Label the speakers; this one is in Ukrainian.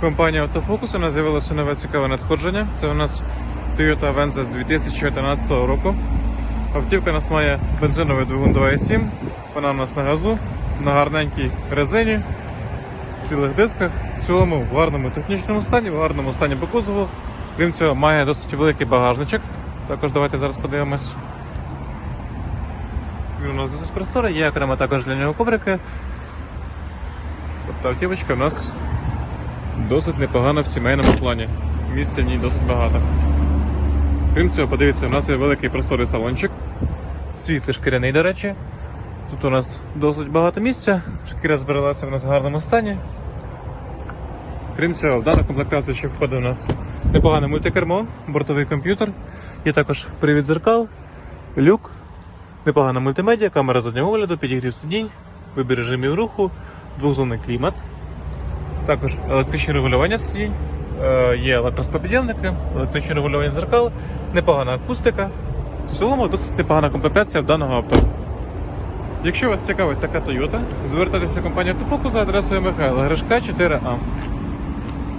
Speaker 1: Компанія Автофокус у нас з'явилося нове цікаве надходження. Це у нас Toyota Venza 2011 року. Автівка у нас має бензиновий двигун 2.7. Вона у нас на газу, на гарненькій резині, цілих дисках. В цілому в гарному технічному стані, в гарному стані по кузову. Крім цього, має досить великий багажничок. Також давайте зараз подивимось. Він у нас досить просторий, є окремо також для нього коврики. Тобто автівочка у нас досить непогана в сімейному плані. Місця в ній досить багато. Крім цього, подивіться, у нас є великий просторий салончик. Світлий шкіряний, до речі. Тут у нас досить багато місця. Шкіра зберелася в нас в гарному стані. Крім цього, в дану комплектацію ще входить у нас непогане мультикермо, бортовий комп'ютер. Є також привід зеркал, люк, непогана мультимедіа, камера заднього огляду, підігрів сидінь, вибір режимів руху, двохзонний клімат. Також електричне регулювання сидінь, е, є електроспопідємники, електричне регулювання зеркал, непогана акустика. В цілому досить непогана комплектація в даного авто. Якщо вас цікавить така Toyota, звертайтеся до компанії Автофокус за адресою Михайла Гришка 4А.